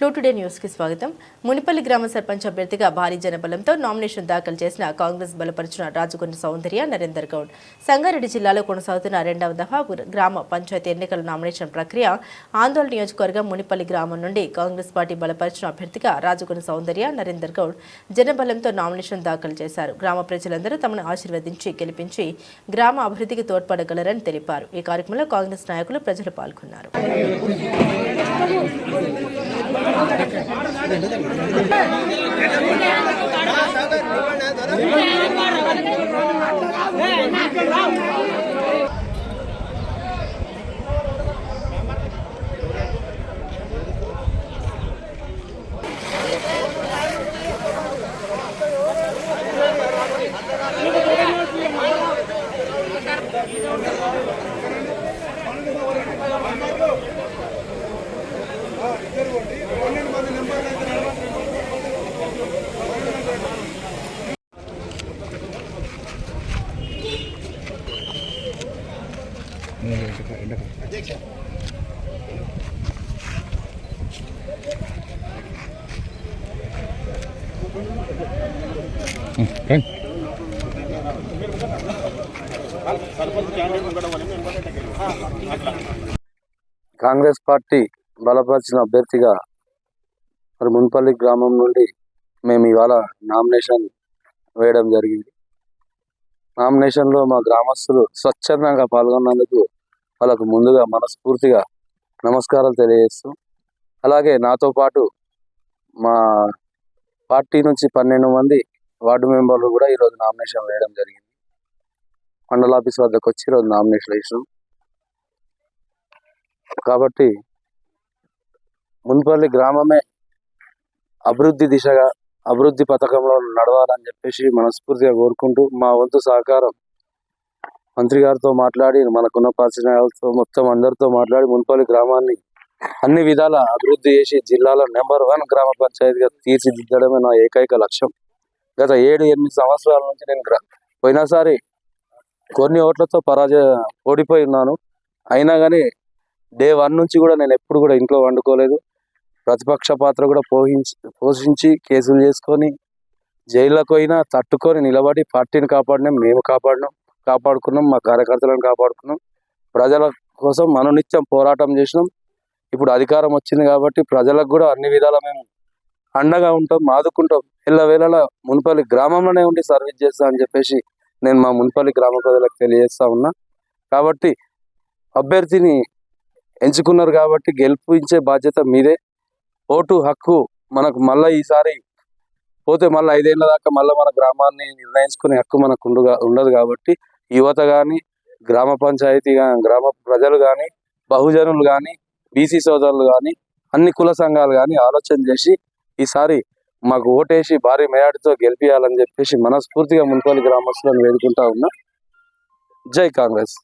Flow today న్యూస్కి స్వాగతం. మునిపల్లి గ్రామ సర్పంచ్ అభ్యర్థిగా భారీ జనబలంతో నామినేషన్ దాఖలు చేసిన కాంగ్రెస్ బలపరిచిన రాజకొండ సౌందర్య నరేందర్ గౌడ్. సంగారెడ్డి జిల్లాలో కొనసాగుతున్న రెండవ దఫా గ్రామ పంచాయతీ ఎన్నికల నామినేషన్ ప్రక్రియ ఆందోళన నియోజకవర్గం మునిపల్లి గ్రామం నుండి కాంగ్రెస్ పార్టీ బలపరిచిన అభ్యర్థిగా రాజకొండ సౌందర్య నరేందర్ గౌడ్ జనబలంతో నామినేషన్ దాఖలు చేశారు. గ్రామ ప్రజలందరూ తమను ఆశీర్వదించి గెలిపించి గ్రామ అభివృద్ధికి తోడ్పడగలరని తెలిపారు. ఈ కార్యక్రమంలో కాంగ్రెస్ నాయకులు ప్రజలు పాల్గొన్నారు. రావు కాంగ్రెస్ పార్టీ బలపరిచిన అభ్యర్థిగా మరి మున్పల్లి గ్రామం నుండి మేము ఇవాళ నామినేషన్ వేయడం జరిగింది. నామినేషన్లో మా గ్రామస్తులు స్వచ్ఛందంగా పాల్గొన్నందుకు వాళ్ళకు ముందుగా మనస్ఫూర్తిగా నమస్కారాలు తెలియజేస్తూ అలాగే నాతో పాటు మా పార్టీ నుంచి పన్నెండు మంది వార్డు మెంబర్లు కూడా ఈరోజు నామినేషన్ వేయడం జరిగింది. మండల ఆఫీస్ వద్దకు వచ్చి ఈరోజు నామినేషన్ వేసినాం. కాబట్టి మున్పల్లి గ్రామమే అభివృద్ధి దిశగా అభివృద్ధి పథకంలో నడవాలని చెప్పేసి మనస్ఫూర్తిగా కోరుకుంటూ మా వంతు సహకారం మంత్రి గారితో మాట్లాడి మనకున్న పరిచయాలతో మొత్తం అందరితో మాట్లాడి మున్పల్లి గ్రామాన్ని అన్ని విధాల అభివృద్ధి చేసి జిల్లాలో నెంబర్ వన్ గ్రామ పంచాయతీగా తీర్చిదిద్దడమే నా ఏకైక లక్ష్యం. గత ఏడు ఎనిమిది సంవత్సరాల నుంచి నేను గ్రా పోయినసారి కొన్ని ఓట్లతో పరాజయ ఓడిపోయి ఉన్నాను. అయినా కానీ డే వన్ నుంచి కూడా నేను ఎప్పుడు కూడా ఇంట్లో వండుకోలేదు. ప్రతిపక్ష పాత్ర కూడా పోషించి పోషించి కేసులు చేసుకొని జైల్లోకి పోయినా తట్టుకొని నిలబడి పార్టీని కాపాడినాం మేము కాపాడినాం. కాపాడుకున్నాం మా కార్యకర్తలను కాపాడుకున్నాం. ప్రజల కోసం అనునిత్యం పోరాటం చేసినాం. ఇప్పుడు అధికారం వచ్చింది కాబట్టి ప్రజలకు కూడా అన్ని విధాలా మేము అండగా ఉంటాం ఆదుకుంటాం. ఎల్లవేళలా మున్పల్లి గ్రామంలోనే ఉండి సర్వీస్ చేస్తా అని చెప్పేసి నేను మా మున్పల్లి గ్రామ ప్రజలకు తెలియజేస్తా ఉన్నా. కాబట్టి అభ్యర్థిని ఎంచుకున్నారు కాబట్టి గెలిపించే బాధ్యత మీదే. ఓటు హక్కు మనకు మళ్ళీ ఈసారి పోతే మళ్ళీ ఐదేళ్ళ దాకా మళ్ళీ మన గ్రామాన్ని నిర్ణయించుకునే హక్కు మనకు ఉండుగా ఉండదు కాబట్టి యువత కానీ గ్రామ పంచాయతీ కానీ గ్రామ ప్రజలు కానీ బహుజనులు కానీ బీసీ సోదరులు కానీ అన్ని కుల సంఘాలు కానీ ఆలోచన చేసి ఈసారి మాకు ఓటేసి భారీ మేయాటితో గెలిపియాలని చెప్పేసి మనస్ఫూర్తిగా మున్పల్లి గ్రామస్తులను వేడుకుంటా ఉన్నా. జై కాంగ్రెస్.